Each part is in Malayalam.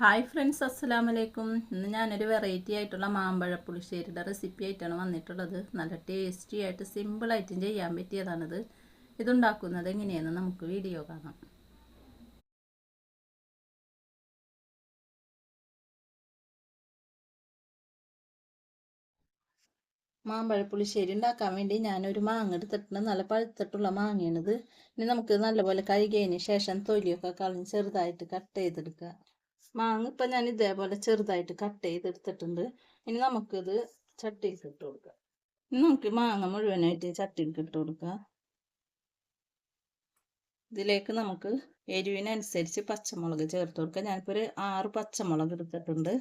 ഹായ് ഫ്രണ്ട്സ് അസ്സലാം വലൈക്കും ഇന്ന് ഞാനൊരു വെറൈറ്റി ആയിട്ടുള്ള മാമ്പഴ പുളിശ്ശേരിയുടെ റെസിപ്പി ആയിട്ടാണ് വന്നിട്ടുള്ളത്. നല്ല ടേസ്റ്റി ആയിട്ട് സിമ്പിളായിട്ടും ചെയ്യാൻ പറ്റിയതാണിത്. ഇതുണ്ടാക്കുന്നത് എങ്ങനെയാണെന്ന് നമുക്ക് വീഡിയോ കാണാം. മാമ്പഴ പുളിശ്ശേരി ഉണ്ടാക്കാൻ വേണ്ടി ഞാനൊരു മാങ്ങ എടുത്തിട്ടുണ്ട്. നല്ല പഴുത്തിട്ടുള്ള മാങ്ങയാണിത്. ഇനി നമുക്ക് നല്ലപോലെ കഴുകിയതിന് ശേഷം തൊലിയൊക്കെ കളഞ്ഞ് ചെറുതായിട്ട് കട്ട് ചെയ്തെടുക്കുക. മാങ്ങ ഇപ്പം ഞാൻ ഇതേപോലെ ചെറുതായിട്ട് കട്ട് ചെയ്തെടുത്തിട്ടുണ്ട്. ഇനി നമുക്കിത് ചട്ടിയിൽ ഇട്ട് കൊടുക്കാം. ഇനി നമുക്ക് മാങ്ങ മുഴുവനായിട്ട് ചട്ടിയിൽ ഇട്ട് കൊടുക്കാം. ഇതിലേക്ക് നമുക്ക് എരിവിനനുസരിച്ച് പച്ചമുളക് ചേർത്ത് കൊടുക്കാം. ഞാനിപ്പോൾ ഒരു ആറ് പച്ചമുളക് എടുത്തിട്ടുണ്ട്.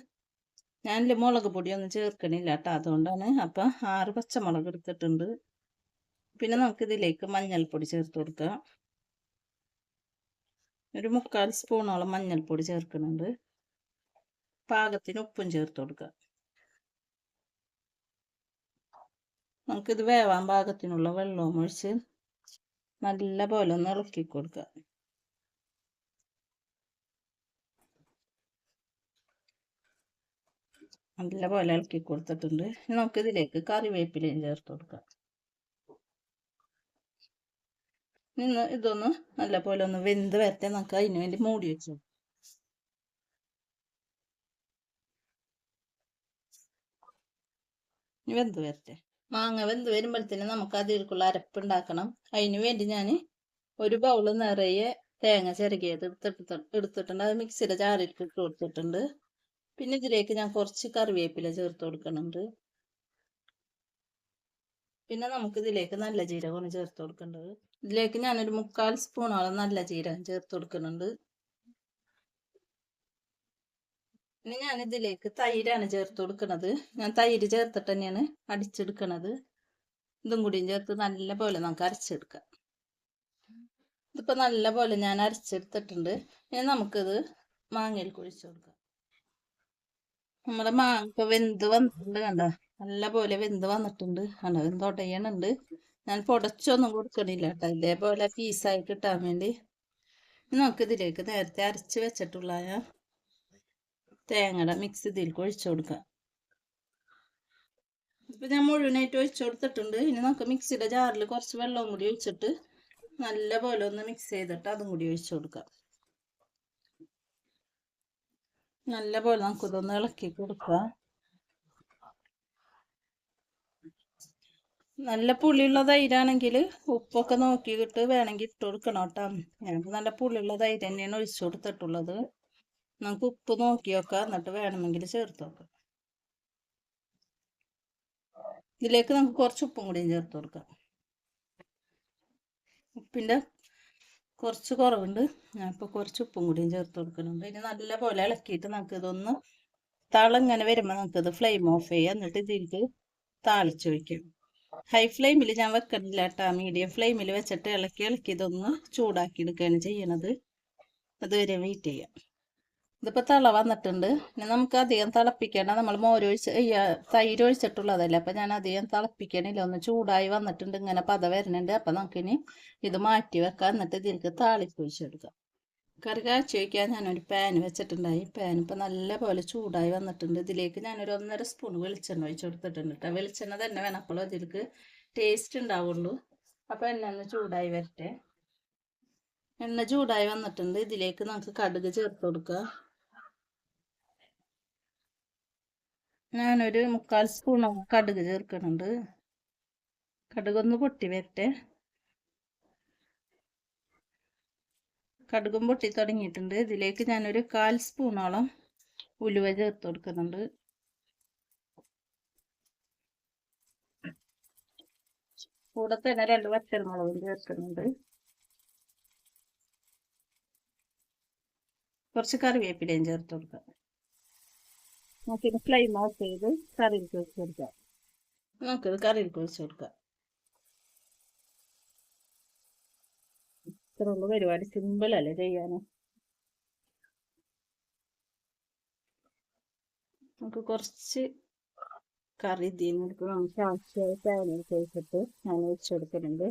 ഞാനിൽ മുളക് പൊടിയൊന്നും ചേർക്കണില്ല കേട്ടോ അതുകൊണ്ടാണ് അപ്പം ആറ് പച്ചമുളക് എടുത്തിട്ടുണ്ട്. പിന്നെ നമുക്ക് ഇതിലേക്ക് മഞ്ഞൾപ്പൊടി ചേർത്ത് കൊടുക്കാം. ഒരു മുക്കാൽ സ്പൂണോളം മഞ്ഞൾപ്പൊടി ചേർക്കുന്നുണ്ട്. പാകത്തിന് ഉപ്പും ചേർത്ത് കൊടുക്കുക. നമുക്കിത് വേവാൻ പാകത്തിനുള്ള വെള്ളവും ഒഴിച്ച് നല്ല പോലെ ഒന്ന് ഇളക്കി കൊടുക്കുക. നല്ല പോലെ ഇളക്കി കൊടുത്തിട്ടുണ്ട്. നമുക്കിതിലേക്ക് കറിവേപ്പിലയും ചേർത്ത് കൊടുക്കാം. നിന്ന് ഇതൊന്ന് നല്ല പോലെ ഒന്ന് വെന്ത് വരട്ടെ നമുക്ക് അതിന് വേണ്ടി മൂടി വെച്ചു. വെന്ത് വരട്ടെ. മാങ്ങ വെന്ത് വരുമ്പോഴത്തേന് നമുക്ക് അതിലേക്കുള്ള അരപ്പുണ്ടാക്കണം അതിന് വേണ്ടി ഞാൻ ഒരു ബൗൾ നിറയെ തേങ്ങ ചിരകിയത് എടുത്തിട്ട് എടുത്തിട്ടുണ്ട്. അത് മിക്സിയുടെ ചാറിലേക്ക് ഇട്ട് കൊടുത്തിട്ടുണ്ട്. പിന്നെ ഇതിലേക്ക് ഞാൻ കുറച്ച് കറിവേപ്പില ചേർത്ത് കൊടുക്കുന്നുണ്ട്. പിന്നെ നമുക്ക് ഇതിലേക്ക് നല്ല ജീരകമാണ് ചേർത്ത് കൊടുക്കേണ്ടത്. ഇതിലേക്ക് ഞാനൊരു മുക്കാൽ സ്പൂണോളം നല്ല ജീരകം ചേർത്ത് കൊടുക്കുന്നുണ്ട്. ഇനി ഞാൻ ഇതിലേക്ക് തൈരാണ് ചേർത്ത് കൊടുക്കുന്നത്. ഞാൻ തൈര് ചേർത്തിട്ട് തന്നെയാണ് അടിച്ചെടുക്കണത്. ഇതും കൂടിയും ചേർത്ത് നല്ല പോലെ നമുക്ക് അരച്ചെടുക്കാം. ഇതിപ്പോൾ നല്ല പോലെ ഞാൻ അരച്ചെടുത്തിട്ടുണ്ട്. ഇനി നമുക്കിത് മാങ്ങയിൽ കുഴിച്ചു കൊടുക്കാം. നമ്മുടെ മാങ്ങ ഇപ്പൊ വെന്ത് വന്നിട്ടുണ്ട് കണ്ട? നല്ല പോലെ വെന്ത് വന്നിട്ടുണ്ട്. കണ്ട? വെന്ത് ഉടയണുണ്ട് ഞാൻ പൊടച്ചൊന്നും കൊടുക്കണില്ല കേട്ടോ ഇതേപോലെ പീസായി കിട്ടാൻ വേണ്ടി. നമുക്ക് ഇതിലേക്ക് നേരത്തെ അരച്ച് വെച്ചിട്ടുള്ള തേങ്ങയുടെ മിക്സ് ഇതിലേക്ക് ഒഴിച്ചു കൊടുക്കാം. ഇപ്പൊ ഞാൻ മുഴുവനായിട്ട് ഒഴിച്ചു കൊടുത്തിട്ടുണ്ട്. ഇനി നമുക്ക് മിക്സിയുടെ ജാറിൽ കുറച്ച് വെള്ളവും കൂടി ഒഴിച്ചിട്ട് നല്ല പോലെ ഒന്ന് മിക്സ് ചെയ്തിട്ട് അതും കൂടി ഒഴിച്ചു കൊടുക്കാം. നല്ല പോലെ നമുക്കിതൊന്ന് ഇളക്കി കൊടുക്കാം. നല്ല പുളിയുള്ള തൈരാണെങ്കിൽ ഉപ്പൊക്കെ നോക്കിയിട്ട് വേണമെങ്കിൽ ഇട്ട് കൊടുക്കണം കേട്ടോ. ഞങ്ങൾക്ക് നല്ല പുളിയുള്ള തൈര് തന്നെയാണ് ഒഴിച്ചു കൊടുത്തിട്ടുള്ളത്. നമുക്ക് ഉപ്പ് നോക്കി നോക്കാം എന്നിട്ട് വേണമെങ്കിൽ ചേർത്ത് നോക്കാം ഇതിലേക്ക് നമുക്ക് കുറച്ച് ഉപ്പും കൂടിയും ചേർത്ത് കൊടുക്കാം. ഉപ്പിന്റെ കുറച്ച് കുറവുണ്ട്. ഞാനിപ്പോൾ കുറച്ച് ഉപ്പും കൂടിയും ചേർത്ത് കൊടുക്കുന്നുണ്ട്. ഇനി നല്ല പോലെ ഇളക്കിയിട്ട് നമുക്ക് ഇതൊന്ന് തളങ്ങനെ വരുമ്പോൾ നമുക്കിത് ഫ്ലെയിം ഓഫ് ചെയ്യാം. എന്നിട്ട് ഇതിലേക്ക് താളിച്ചൊഴിക്കാം ഹൈ ഫ്ലെയിമിൽ ഞാൻ വെക്കണില്ല കേട്ടോ മീഡിയം ഫ്ലെയിമിൽ വെച്ചിട്ട് ഇളക്കി ഇളക്കി ഇതൊന്ന് ചൂടാക്കി എടുക്കുകയാണ് ചെയ്യണത്. അതുവരെ വെയിറ്റ് ചെയ്യാം. ഇതിപ്പോൾ തിള വന്നിട്ടുണ്ട്. ഇനി നമുക്ക് അധികം തിളപ്പിക്കേണ്ട. നമ്മൾ മോരൊഴിച്ച് തൈര് ഒഴിച്ചിട്ടുള്ളതല്ലേ. അപ്പം ഞാൻ അധികം തിളപ്പിക്കണില്ല. ഒന്ന് ചൂടായി വന്നിട്ടുണ്ട്. ഇങ്ങനെ പത വരുന്നുണ്ട്. അപ്പം നമുക്കിനി ഇത് മാറ്റി വെക്കാം. എന്നിട്ട് ഇതിലേക്ക് താളിപ്പ് ഒഴിച്ചെടുക്കാം. കറി കാച്ചി വയ്ക്കാൻ ഞാനൊരു പാൻ വെച്ചിട്ടുണ്ടായി. പാൻ ഇപ്പം നല്ല പോലെ ചൂടായി വന്നിട്ടുണ്ട്. ഇതിലേക്ക് ഞാനൊരു ഒന്നര സ്പൂൺ വെളിച്ചെണ്ണ ഒഴിച്ചു കൊടുത്തിട്ടുണ്ട് കേട്ടോ വെളിച്ചെണ്ണ തന്നെ വേണം. അപ്പോൾ ഇതിലേക്ക് ടേസ്റ്റ് ഉണ്ടാവുള്ളൂ. അപ്പോൾ എണ്ണ ഒന്ന് ചൂടായി വരട്ടെ. എണ്ണ ചൂടായി വന്നിട്ടുണ്ട്. ഇതിലേക്ക് നമുക്ക് കടുക് ചേർത്ത് കൊടുക്കുക ഞാനൊരു മുക്കാൽ സ്പൂൺ കടുക് ചേർക്കുന്നുണ്ട്. കടുകൊന്ന് പൊട്ടി വരട്ടെ. കടുകും പൊട്ടി തുടങ്ങിയിട്ടുണ്ട്. ഇതിലേക്ക് ഞാനൊരു കാൽ സ്പൂണോളം ഉലുവ ചേർത്ത് കൊടുക്കുന്നുണ്ട്. കൂടെ തന്നെ രണ്ട് പച്ചമുളകും ചേർക്കുന്നുണ്ട്. കുറച്ച് കറിവേപ്പിലയും ചേർത്ത് കൊടുക്കാം. നമുക്കിത് ഫ്ലെയിം ഓഫ് ചെയ്ത് കറിയിൽ കുഴിച്ച് കൊടുക്കാം. നമുക്കിത് കറിയിൽ കുഴിച്ച് കൊടുക്കാം. ഇത്രയുള്ള പരിപാടി സിമ്പിൾ അല്ലേ ചെയ്യാൻ നമുക്ക് കുറച്ച് കറി ഇതിനെടുത്ത് നമുക്ക് ആവശ്യമായ കഴിച്ചിട്ട് ഞാൻ വെച്ച് കൊടുക്കുന്നുണ്ട്.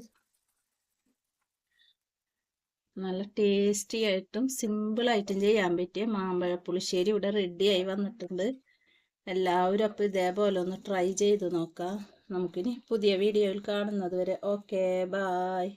നല്ല ടേസ്റ്റി ആയിട്ടും സിമ്പിൾ ആയിട്ടും ചെയ്യാൻ പറ്റിയ മാമ്പഴ പുളിശ്ശേരി ഇവിടെ റെഡിയായി വന്നിട്ടുണ്ട്. എല്ലാവരും അപ്പോൾ ഇതേപോലെ ഒന്ന് ട്രൈ ചെയ്ത് നോക്കാം. നമുക്കിനി പുതിയ വീഡിയോയിൽ കാണുന്നത് വരെ. Okay bye